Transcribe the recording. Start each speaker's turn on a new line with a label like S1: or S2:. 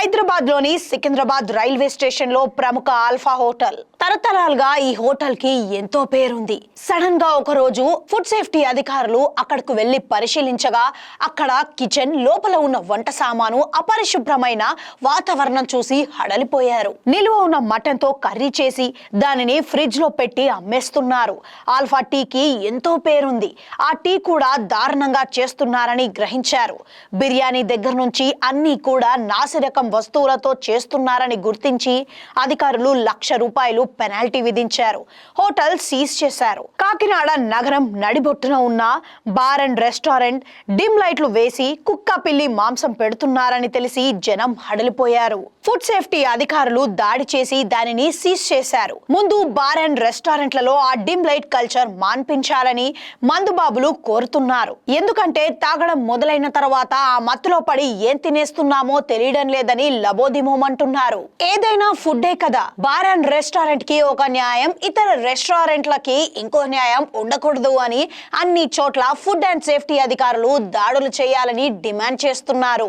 S1: హైదరాబాద్లోని సికింద్రాబాద్ రైల్వే స్టేషన్లో ప్రముఖ ఆల్ఫా హోటల్. తరతరాలుగా ఈ హోటల్కి ఎంతో పేరుంది. సడన్గా ఒక రోజు ఫుడ్ సేఫ్టీ అధికారులు అక్కడకు వెళ్ళి పరిశీలించగా అక్కడ కిచెన్ లోపల ఉన్న వంట సామాను అపరిశుభ్రమైన వాతావరణం చూసి హడలిపోయారు. నిలువ ఉన్న మటన్తో కర్రీ చేసి దానిని ఫ్రిడ్జ్లో పెట్టి అమ్మేస్తున్నారు. ఆల్ఫా టీకి ఎంతో పేరుంది. ఆ టీ కూడా దారుణంగా చేస్తున్నారని గ్రహించారు. బిర్యానీ దగ్గర నుంచి అన్ని కూడా నాసిరకం వస్తువులతో చేస్తున్నారని గుర్తించి అధికారులు లక్ష రూపాయలు పెనాల్టీ విధించారు. హోటల్ సీజ్ చేశారు. కాకినాడ నగరం నడిబొట్టున ఉన్న బార్ అండ్ రెస్టారెంట్ డిమ్ లైట్లు వేసి కుక్క పిల్లి మాంసం పెడుతున్నారని తెలిసి జనం హడలిపోయారు. ఫుడ్ సేఫ్టీ అధికారులు దాడి చేసి దానిని సీజ్ చేశారు. ముందు బార్ అండ్ రెస్టారెంట్లలో ఆ డిమ్ లైట్ కల్చర్ మాన్పించాలని మందుబాబులు కోరుతున్నారు. ఎందుకంటే తాగడం మొదలైన తర్వాత ఆ మత్తులో పడి ఏం తినేస్తున్నామో తెలియడం లేదని లబోదిమోమంటున్నారు. ఏదైనా ఫుడ్డే కదా. బార్ అండ్ రెస్టారెంట్కి ఒక న్యాయం ఇతర రెస్టారెంట్లకి ఇంకో న్యాయం ఉండకూడదు అని అన్ని చోట్ల ఫుడ్ అండ్ సేఫ్టీ అధికారులు దాడులు చేయాలని డిమాండ్ చేస్తున్నారు.